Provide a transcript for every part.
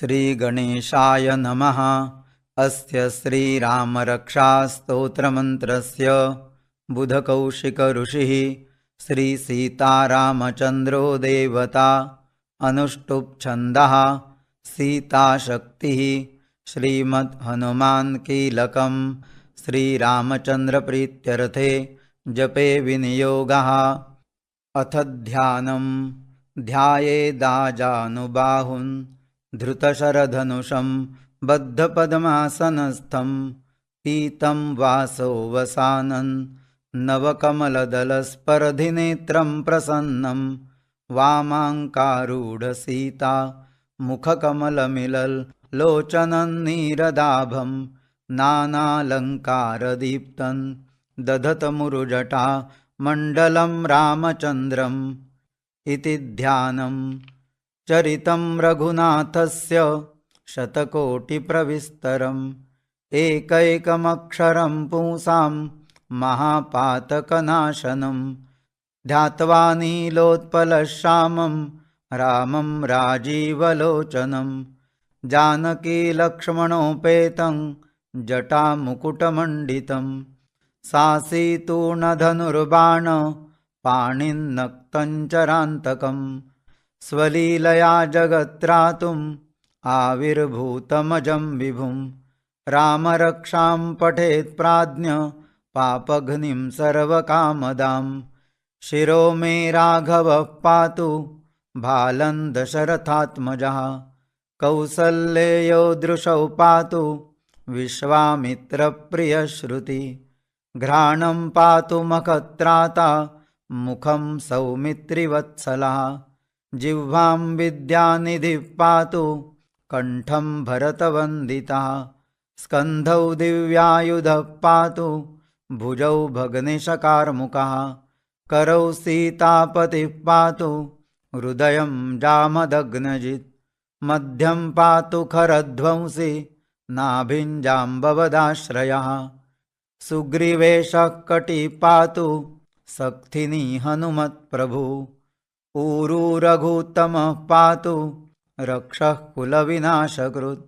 श्रीगणेशाय नमः। अस्य श्रीरामरक्षास्तोत्रमन्त्रस्य बुधकौशिकऋषिः श्रीसीतारामचन्द्रो देवता अनुष्टुप्छन्दः सीताशक्तिः श्रीमद्हनुमान्कीलकं श्रीरामचन्द्रप्रीत्यर्थे जपे विनियोगः। अथ ध्यानं ध्यायेदाजानुबाहुन् धृतशरधनुषं बद्धपद्मासनस्थं पीतं वासो वसानन् नवकमलदलस्पर्धिनेत्रं प्रसन्नं वामाङ्कारूढसीता मुखकमलमिलल्लोचनन्नीरदाभं नानालङ्कारदीप्तं दधतमुरुजटा मण्डलं रामचन्द्रम् इति ध्यानम् चरितं रघुनाथस्य शतकोटिप्रविस्तरम् एकैकमक्षरं पुंसां महापातकनाशनं ध्यात्वा नीलोत्पलश्यामं रामं राजीवलोचनं जानकीलक्ष्मणोपेतं जटामुकुटमण्डितं सासीतूर्णधनुर्बाण पाणिन्नक्तञ्चरान्तकम् स्वलीलया जगत्त्रातुम् आविर्भूतमजं विभुं रामरक्षां पठेत् प्राज्ञ पापघ्निं सर्वकामदां शिरो मे राघवः पातु भालं दशरथात्मजः कौसल्येयो दृशौ पातु विश्वामित्रप्रियश्रुति घ्राणं पातु मखत्राता मुखं सौमित्रिवत्सलः जिह्वां विद्यानिधिः पातु कण्ठं भरतवन्दितः। स्कन्धौ दिव्यायुधः पातु भुजौ भग्निशकार्मुकः करौ सीतापतिः पातु हृदयं जामदग्नजित्। मध्यं पातु खरध्वंसि नाभिञ्जाम्बवदाश्रयः सुग्रीवेशः कटी पातु सक्थिनी हनुमत्प्रभु ऊरूरघुत्तमः पातु रक्षः कुलविनाशकृत्।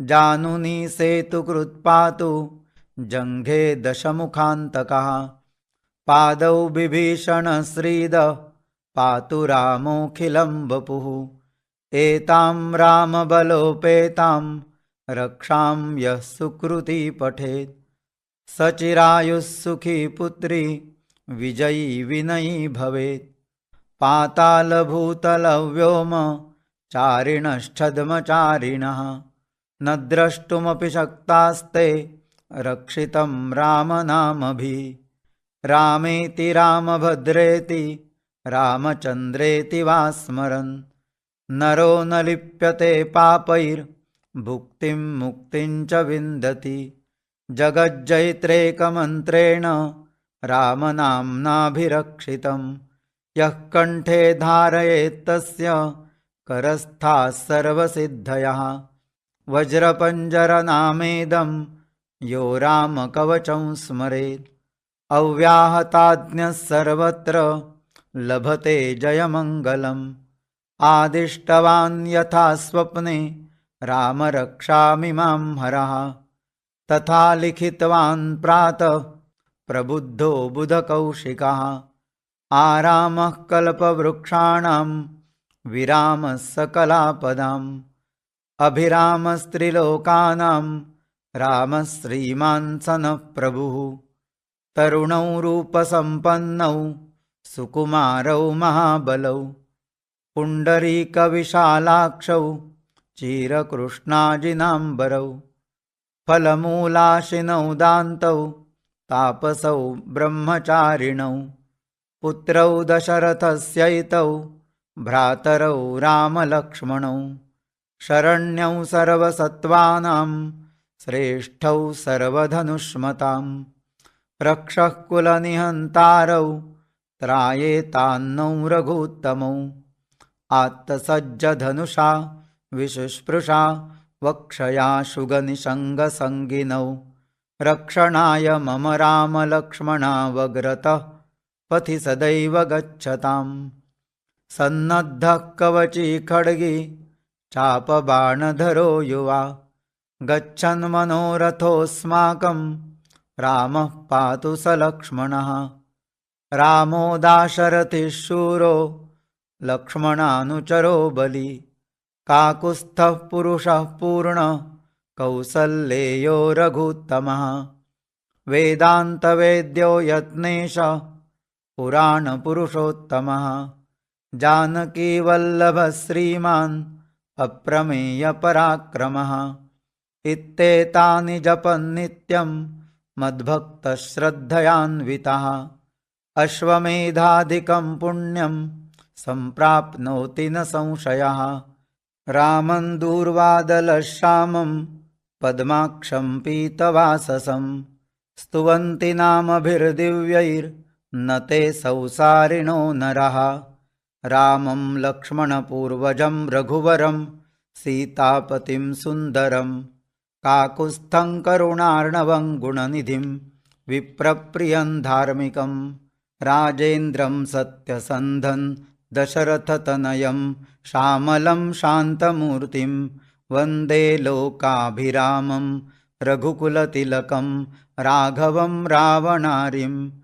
जानुनी सेतुकृत् पातु जङ्घे दशमुखान्तकः। पादौ बिभीषणश्रीद पातु रामोऽखिलं वपुः एतां रामबलोपेतां रक्षां यः सुकृती पठेत्। सचिरायुः सुखी पुत्री विजयी विनयी भवेत् पातालभूतलव्योम चारिणश्छद्मचारिणः न द्रष्टुमपि शक्तास्ते रक्षितं रामनामभिः। रामेति रामभद्रेति रामचन्द्रेति वा स्मरन् नरो न लिप्यते पापैर्भुक्तिं मुक्तिं च विन्दति। जगज्जैत्रेकमन्त्रेण रामनाम्नाभिरक्षितम् यः कण्ठे धारयेत्तस्य करस्थाः सर्वसिद्धयः। वज्रपञ्जरनामेदं यो रामकवचं स्मरेत्। अव्याहताज्ञः सर्वत्र लभते जयमङ्गलम्। आदिष्टवान् यथा स्वप्ने रामरक्षामिमां हरः। तथा लिखितवान् प्रातः प्रबुद्धो बुधकौशिकः आरामः कल्पवृक्षाणां विरामः सकलापदाम् अभिरामस्त्रिलोकानां रामः श्रीमान् सनः प्रभुः तरुणौ रूपसम्पन्नौ सुकुमारौ महाबलौ पुण्डरीकविशालाक्षौ चीरकृष्णाजिनाम्बरौ फलमूलाशिनौ दान्तौ तापसौ ब्रह्मचारिणौ पुत्रौ दशरथस्यैतौ भ्रातरौ रामलक्ष्मणौ शरण्यौ सर्वसत्त्वानां श्रेष्ठौ सर्वधनुष्मतां रक्षः कुलनिहन्तारौ त्रायेतान्नौ रघुत्तमौ आत्तसज्जधनुषा विशुस्पृशा वक्षया शुगनिषङ्गसङ्गिनौ रक्षणाय मम रामलक्ष्मणावग्रतः पथि सदैव गच्छताम्। सन्नद्धः कवची खड्गी चापबाणधरो युवा। गच्छन्मनोरथोऽस्माकं रामः पातु स लक्ष्मणः। रामो दाशरथिः शूरो लक्ष्मणानुचरो बलि। काकुत्स्थः पुरुषः पूर्ण कौसल्येयो रघुत्तमः। वेदान्तवेद्यो यत्नेश पुराणपुरुषोत्तमः। जानकीवल्लभः श्रीमान् अप्रमेयपराक्रमः। इत्येतानि जपन्नित्यं मद्भक्तश्रद्धयान्वितः। अश्वमेधादिकं पुण्यं सम्प्राप्नोति न संशयः। रामं दूर्वादलश्यामं पद्माक्षं पीतवाससं। स्तुवन्ति नामभिर्दिव्यैर्न ते संसारिणो नरः। रामं लक्ष्मणपूर्वजं रघुवरं सीतापतिं सुन्दरं काकुत्स्थं करुणार्णवं गुणनिधिं विप्रप्रियं धार्मिकं राजेन्द्रं सत्यसन्धन् दशरथतनयं श्यामलं शान्तमूर्तिं वन्दे लोकाभिरामं रघुकुलतिलकं राघवं रावणारिं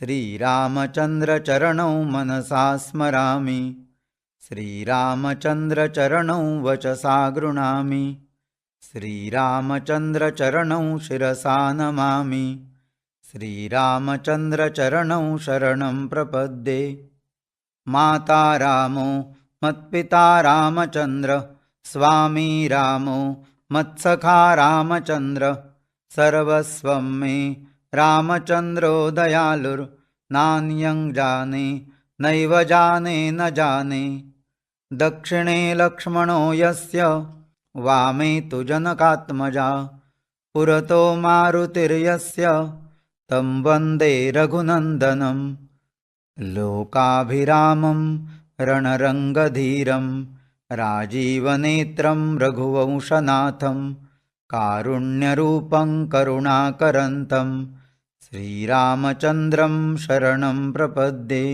श्रीरामचन्द्रचरणौ मनसा स्मरामि। श्रीरामचन्द्रचरणौ वचसा गृणामि। श्रीरामचन्द्रचरणौ शिरसा नमामि। श्रीरामचन्द्रचरणौ शरणं प्रपद्ये। माता रामो मत्पिता रामचन्द्र स्वामी रामो मत्सखा रामचन्द्र सर्वस्वं मे रामचन्द्रो दयालुर्नान्यं जाने नैव जाने न जाने। दक्षिणे लक्ष्मणो यस्य वामे तु जनकात्मजा। पुरतो मारुतिर्यस्य तं वन्दे रघुनन्दनं। लोकाभिरामं रणरङ्गधीरं राजीवनेत्रं रघुवंशनाथं कारुण्यरूपं करुणाकरन्तम् श्रीरामचन्द्रं शरणं प्रपद्ये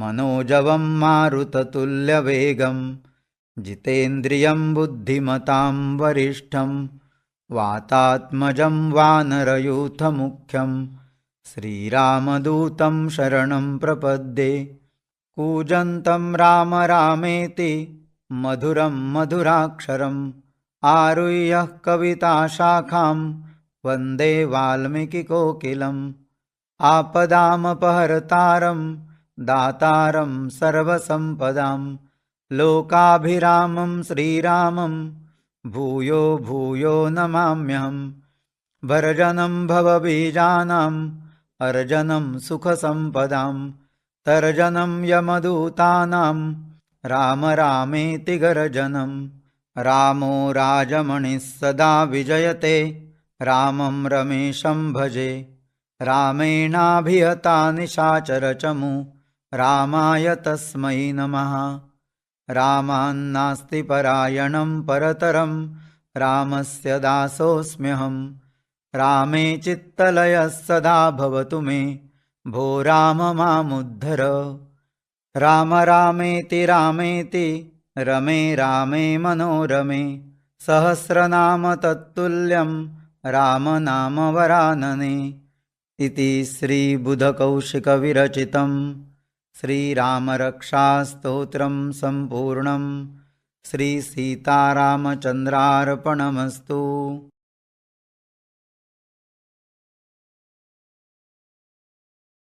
मनोजवं मारुततुल्यवेगं जितेन्द्रियं बुद्धिमतां वरिष्ठं वातात्मजं वानरयूथमुख्यं श्रीरामदूतं शरणं प्रपद्ये कूजन्तं राम रामेति मधुरं मधुराक्षरम् आरुह्यः कविताशाखां वन्दे वाल्मीकिकोकिलम्। आपदामपहर्तारं दातारं सर्वसम्पदां लोकाभिरामं श्रीरामं भूयो भूयो नमाम्यहं भर्जनं भवबीजानाम् अर्जनं सुखसम्पदां तर्जनं यमदूतानां राम रामेति गर्जनं रामो राजमणिः सदा विजयते रामं रमेशं भजे। रामेणाभिहता निशाचरचमु। रामाय तस्मै नमः। रामान्नास्ति परायणं परतरं। रामस्य दासोऽस्म्यहं। रामे चित्तलयः सदा भवतु मे। भो राम मामुद्धर। राम रामेति रामेति। रमे रामे मनोरमे। सहस्रनाम तत्तुल्यम् रामनामवरानने इति श्रीबुधकौशिकविरचितं श्रीरामरक्षास्तोत्रं सम्पूर्णं श्रीसीतारामचन्द्रार्पणमस्तु